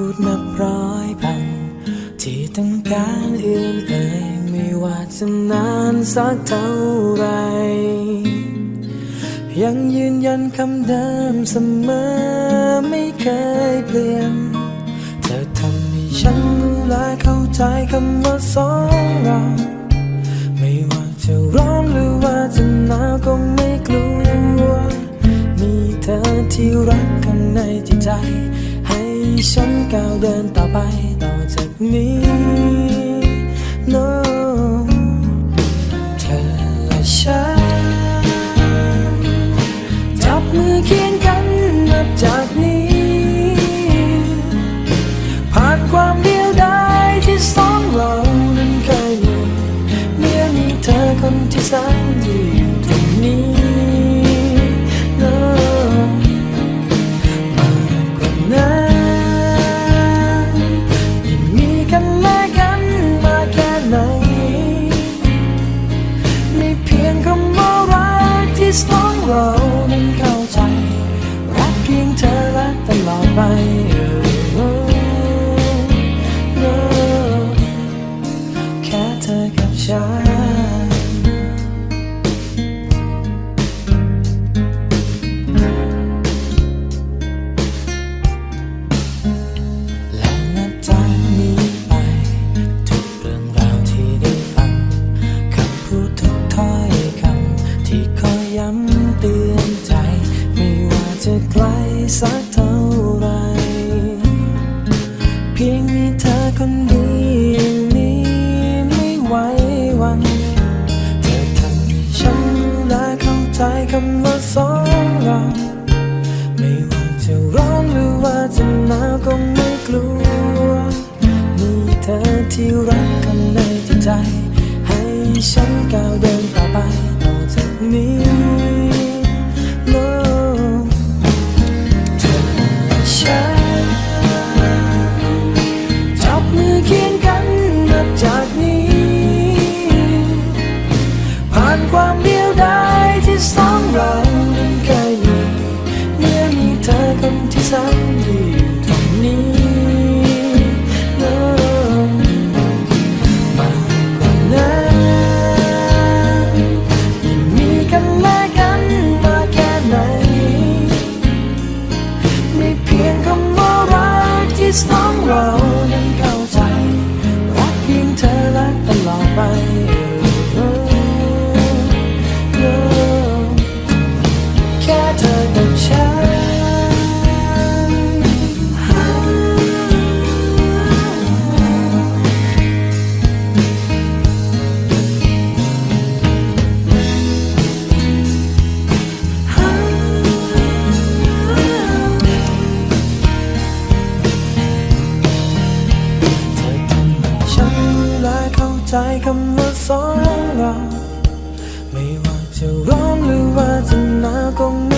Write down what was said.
พูดนับร้อยพัน ที่ต้องการอื่นเอ่ยไม่ว่าจะนานสักเท่าไหรยังยืนยันคำเดิมเสมอไม่เคยเปลี่ยน เธอทำให้ฉันรู้และเข้าใจคำว่าสอง เดิน คนดียวนี้ไม่ไหววันเธอทำให้ฉันและเข้าใจคำว่าสองเราไม่ว่าจะร้อนหรือว่าจะหนาวก็ไม่กลัวมีเธอที่รักกันในใจ ให้ฉันก้าวเดินต่อไปต่อจากนี้ กับฉันเธอทำให้ฉันรู้และเข้าใจคำว่าสองเรา ไม่ว่าจะร้อนหรือว่าจะหนาวก็ไม่